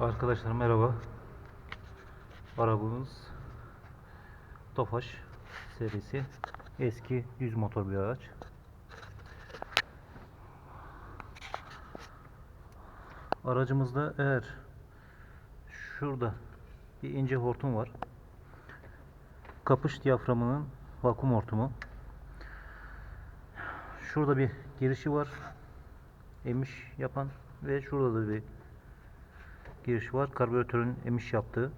Arkadaşlar merhaba. Arabamız Tofaş serisi. Eski düz motor bir araç. Aracımızda eğer şurada bir ince hortum var. Kapış diyaframının vakum hortumu. Şurada bir girişi var. Emiş yapan ve şurada da bir giriş var. Karbüratörün emiş yaptığı,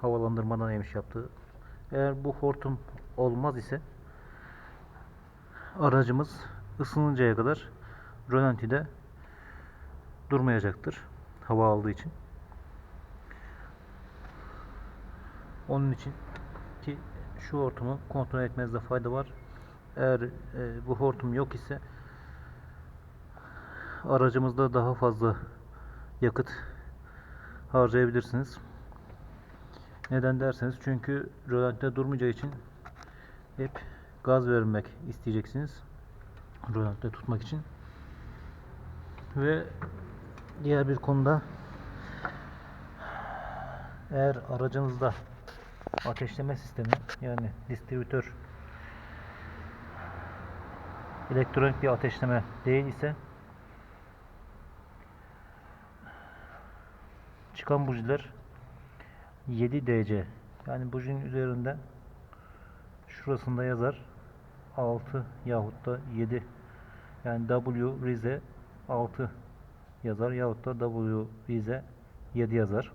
havalandırmadan emiş yaptığı. Eğer bu hortum olmaz ise aracımız ısınıncaya kadar rölantide durmayacaktır. Hava aldığı için. Onun için ki şu hortumu kontrol etmezde fayda var. Eğer e, bu hortum yok ise aracımızda daha fazla yakıt harcayabilirsiniz. Neden derseniz çünkü rölantide durmayacağı için hep gaz vermek isteyeceksiniz. Rölantide tutmak için. Ve diğer bir konuda eğer aracınızda ateşleme sistemi yani distribütör elektronik bir ateşleme değil ise çıkan bujiler 7 DC yani bujinin üzerinde şurasında yazar 6 yahut da 7 yani W Rize 6 yazar yahut da W Rize 7 yazar.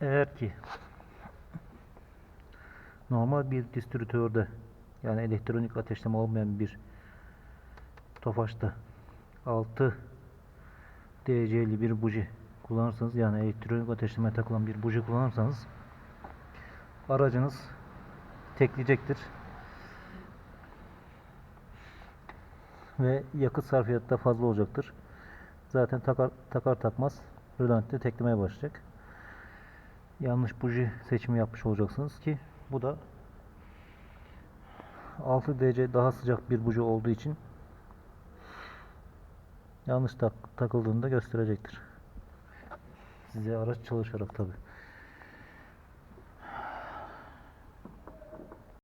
Eğer ki normal bir distribütörde yani elektronik ateşleme olmayan bir Tofaş'ta 6 DC'li bir buji kullanırsanız yani elektronik ateşleme takılan bir buji kullanırsanız aracınız tekleyecektir. Ve yakıt sarfiyatı da fazla olacaktır. Zaten takar, takar takmaz rölantte teklemeye başlayacak. Yanlış buji seçimi yapmış olacaksınız ki bu da 6 derece daha sıcak bir buji olduğu için yanlış tak, takıldığını da gösterecektir. Size araç çalışarak tabi.